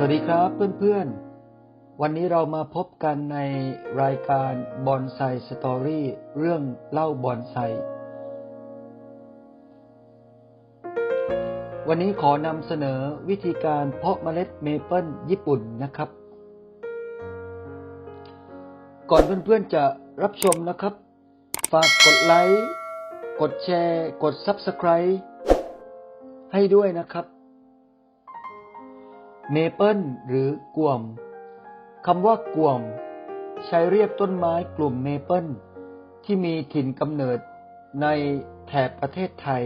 สวัสดีครับเพื่อนๆ วันนี้เรามาพบกันในรายการบอนไซสตอรี่เรื่องเล่าบอนไซ วันนี้ขอนำเสนอวิธีการเพาะเมล็ดเมเปิลญี่ปุ่นนะครับ ก่อนเพื่อนๆจะรับชมนะครับ ฝากกดไลค์ กดแชร์ กด Subscribe ให้ด้วยนะครับ เมเปิลหรือกวมคำว่ากวม ใช้เรียกต้นไม้กลุ่มเมเปิลที่มีถิ่นกำเนิดในแถบประเทศไทย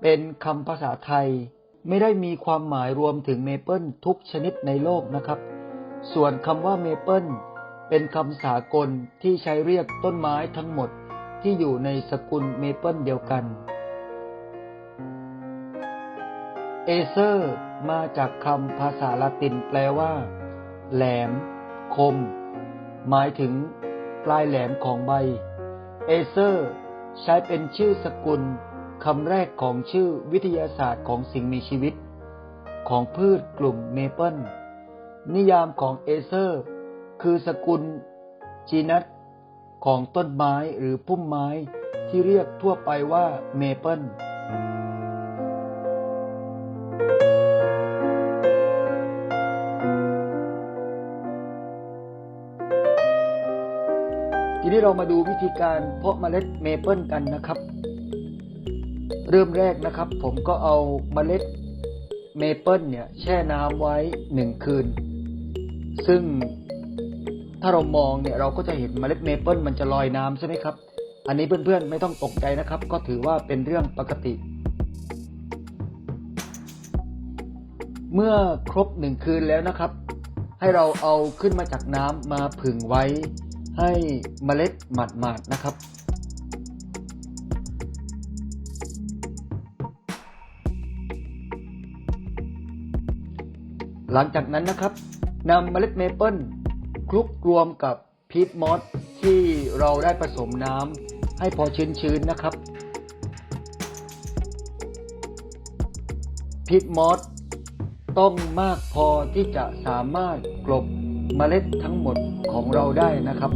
เป็นคำภาษาไทยไม่ได้มีความหมายรวมถึงเมเปิลทุกชนิดในโลกนะครับ ส่วนคำว่าเมเปิลเป็นคำสากลที่ใช้เรียกต้นไม้ทั้งหมดที่อยู่ในสกุลเมเปิลเดียวกัน เอเซอร์ มาจากคำภาษาละตินแปลว่า แหลม คม หมายถึงปลายแหลมของใบ เอเซอร์ ใช้เป็นชื่อสกุลคำแรกของชื่อวิทยาศาสตร์ของสิ่งมีชีวิต ของพืชกลุ่มเมเปิลนิยามของเอเซอร์ คือสกุลจีนัสของต้นไม้หรือพุ่มไม้ที่เรียกทั่วไปว่าเมเปิล นี้เรามาดูวิธีการเพาะเมล็ดเมเปิลกันนะครับ เริ่มแรกนะครับ ผมก็เอาเมล็ดเมเปิลเนี่ยแช่น้ำไว้หนึ่งคืน ซึ่งถ้าเรามองเนี่ยเราก็จะเห็นเมล็ดเมเปิลมันจะลอยน้ำใช่ไหมครับ อันนี้เพื่อนๆไม่ต้องตกใจนะครับ ก็ถือว่าเป็นเรื่องปกติ เมื่อครบหนึ่งคืนแล้วนะครับ ให้เราเอาขึ้นมาจากน้ำมาผึ่งไว้ ให้เมล็ดหมาดๆนะครับ หลังจากนั้นนะครับนำเมล็ดเมเปิลคลุกรวมกับพีทมอสที่เราได้ผสมน้ำให้พอชื้นๆนะครับพีทมอสต้องมากพอที่จะสามารถกลบ เมล็ดทั้งหมดของเราได้นะครับ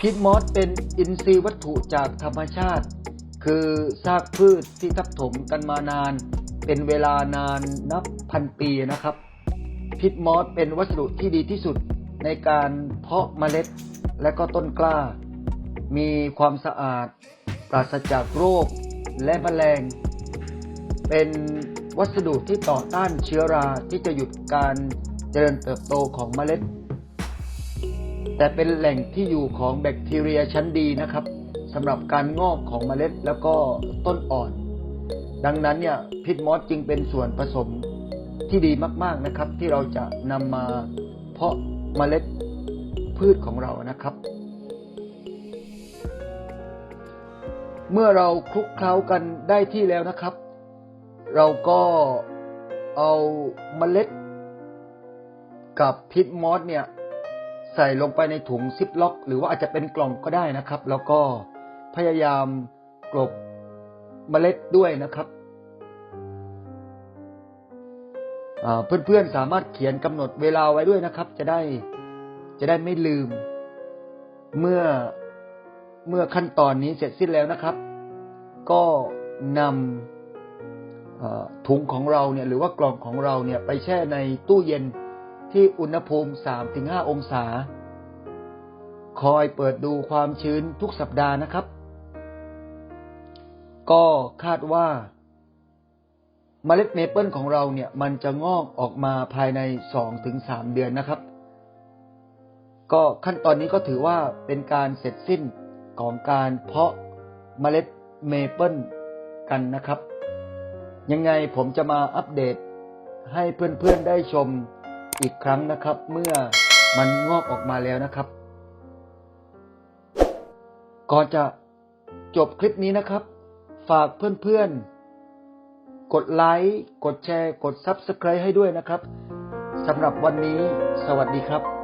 พิษมอสเป็นอินทรีย์วัตถุจากธรรมชาติ คือซากพืชที่ทับถมกันมานาน เป็นเวลานานนับพันปีนะครับ พิษมอสเป็นวัสดุที่ดีที่สุดในการเพาะเมล็ดและก็ต้นกล้า มีความสะอาด ปราศจากโรคและแมลง เป็นวัสดุที่ต่อต้านเชื้อราที่จะหยุดการเจริญเติบโตของเมล็ด แต่เป็นแหล่งที่อยู่ของแบคทีเรียชั้นดีนะครับ สำหรับการงอกของเมล็ดแล้วก็ต้นอ่อน ดังนั้นเนี่ยพิษมอสจึงเป็นส่วนผสมที่ดีมาก ๆนะครับ ที่เราจะนำมาเพาะเมล็ดพืชของเรานะครับ เมื่อเราคลุกเคล้ากันได้ที่แล้วนะครับ เราก็เอาเมล็ด กับพิษมอสเนี่ยใส่ลงไปในถุงซิปล็อก หรือว่าอาจจะเป็นกล่องก็ได้นะครับ แล้วก็ พยายามกลบเมล็ดด้วยนะครับเพื่อนๆสามารถเขียนกำหนดเวลาไว้ด้วยนะครับ จะได้จะได้ไม่ลืม เมื่อเมื่อขั้นตอนนี้เสร็จสิ้นแล้วนะครับ ก็นำถุงของเราเนี่ย หรือว่ากล่องของเราเนี่ย ไปแช่ในตู้เย็นที่อุณหภูมิ3-5องศา คอยเปิดดูความชื้นทุกสัปดาห์นะครับ ก็คาดว่าเมล็ดเมเปิลของเราเนี่ย มันจะงอกออกมาภายใน2-3เดือนนะครับ ก็ขั้นตอนนี้ก็ถือว่าเป็นการเสร็จสิ้นของการเพาะเมล็ดเมเปิลกันนะครับ ยังไงผมจะมาอัปเดตให้เพื่อนๆได้ชมอีกครั้งนะครับ เมื่อมันงอกออกมาแล้วนะครับ ก่อนจะจบคลิปนี้นะครับ ฝากเพื่อนๆ กดไลค์ กดแชร์ กด Subscribe ให้ด้วยนะครับ สำหรับวันนี้ สวัสดีครับ